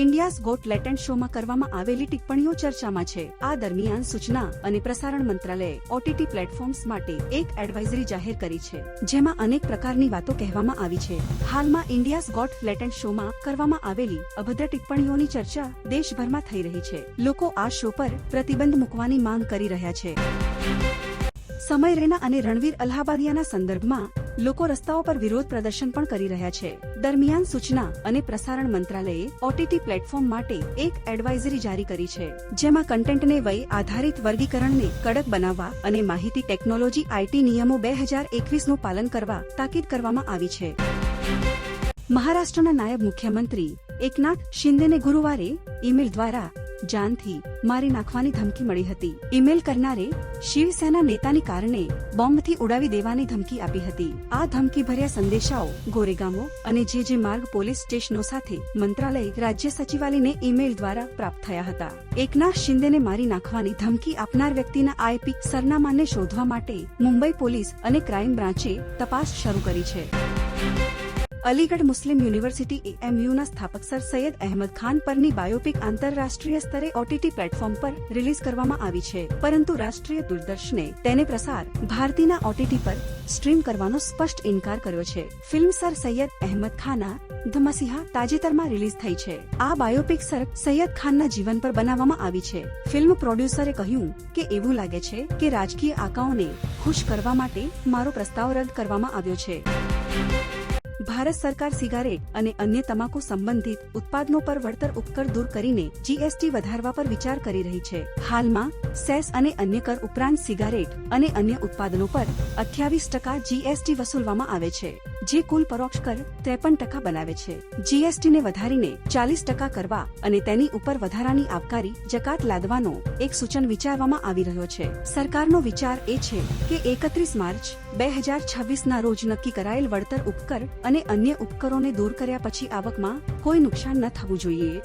India's got લેટેન્ટ શોમાં કરવામાં આવેલી ટિપ્પણીઓ ચર્ચામાં છે. આ દરમિયાન સૂચના અને પ્રસારણ મંત્રાલયે ઓટીટી પ્લેટફોર્મ્સ માટે એક એડવાઇઝરી જાહેર કરી છે, જેમાં અનેક પ્રકારની વાતો કહેવામાં આવી છે. હાલમાં ઇન્ડિયાઝ ગોટ લેટેન્ટ શોમાં કરવામાં આવેલી અભદ્ર ટિપ્પણીઓની ચર્ચા દેશભરમાં થઈ રહી છે. લોકો આ શો પર પ્રતિબંધ મૂકવાની માંગ કરી રહ્યા છે. સમય રૈના અને રણવીર અલ્હાબાદિયાના સંદર્ભમાં લોકો રસ્તાઓ પર વિરોધ પ્રદર્શન પણ કરી રહ્યા છે. દરમિયાન સૂચના અને પ્રસારણ મંત્રાલયે ઓટીટી પ્લેટફોર્મ માટે એક એડવાઇઝરી જારી કરી છે, જેમાં કન્ટેન્ટને વય આધારિત વર્ગીકરણને કડક બનાવવા અને માહિતી ટેકનોલોજી આઈટી નિયમો બે હજાર એકવીસનું પાલન કરવા તાકીદ કરવામાં આવી છે. મહારાષ્ટ્રના નાયબ મુખ્યમંત્રી એકનાથ શિંદેને ગુરુવારે ઈમેલ દ્વારા જાનથી મારી નાખવાની ધમકી મળી હતી. ઈમેલ કરનારે શિવસેના નેતાની કારણે બોમ્બથી ઉડાવી દેવાની ધમકી આપી હતી. આ ધમકી ભર્યા સંદેશાઓ ગોરેગામો અને જે જે માર્ગ પોલીસ સ્ટેશનો સાથે મંત્રાલય, રાજ્ય સચિવાલયને ઈમેલ દ્વારા પ્રાપ્ત થયા હતા. એકનાથ શિંદેને મારી નાખવાની ધમકી આપનાર વ્યક્તિના આઈપી સરનામાને શોધવા માટે મુંબઈ પોલીસ અને ક્રાઇમ બ્રાન્ચે તપાસ શરૂ કરી છે. અલીગઢ મુસ્લિમ યુનિવર્સિટી એએમયુના સ્થાપક સર સૈયદ અહેમદ ખાન પરની બાયોપિક આંતરરાષ્ટ્રીય સ્તરે ઓટીટી પ્લેટફોર્મ પર રિલીઝ કરવામાં આવી છે. પરંતુ રાષ્ટ્રીય દૂરદર્શને તેને પ્રસાર ભારતીના ઓટીટી પર સ્ટ્રીમ કરવાનો સ્પષ્ટ ઇનકાર કર્યો છે. ફિલ્મ સર સૈયદ અહેમદ ખાના ધમસિહા તાજેતરમાં રિલીઝ થઈ છે. આ બાયોપિક સર સૈયદ ખાનના જીવન પર બનાવવામાં આવી છે. ફિલ્મ પ્રોડ્યુસરે કહ્યું કે એવું લાગે છે કે રાજકીય આકાઓને ખુશ કરવા માટે મારો પ્રસ્તાવ રદ કરવામાં આવ્યો છે. ભારત સરકાર સિગારેટ અને અન્ય તમાકુ સંબંધિત ઉત્પાદનો પર વળતર ઉપકર દૂર કરીને જીએસટી વધારવા પર વિચાર કરી રહી છે. હાલમાં, સેસ અને અન્ય કર ઉપરાંત સિગારેટ અને અન્ય ઉત્પાદનો પર અઠ્યાવીસ ટકા જીએસટી વસૂલવામાં આવે છે, જે કુલ પરોક્ષ કર ત્રેપન ટકા બનાવે છે. જીએસટી ને વધારીને ચાલીસ ટકા કરવા અને તેની ઉપર વધારાની આવકારી જકાત લાદવાનો એક સૂચન વિચારવામાં આવી રહ્યો છે. સરકારનો વિચાર એ છે કે એકત્રીસ માર્ચ, બે હજાર છવ્વીસના રોજ નક્કી કરાયેલ વળતર ઉપકર અને અન્ય ઉપકરોને દૂર કર્યા પછી આવકમાં કોઈ નુકસાન ન થવું જોઈએ.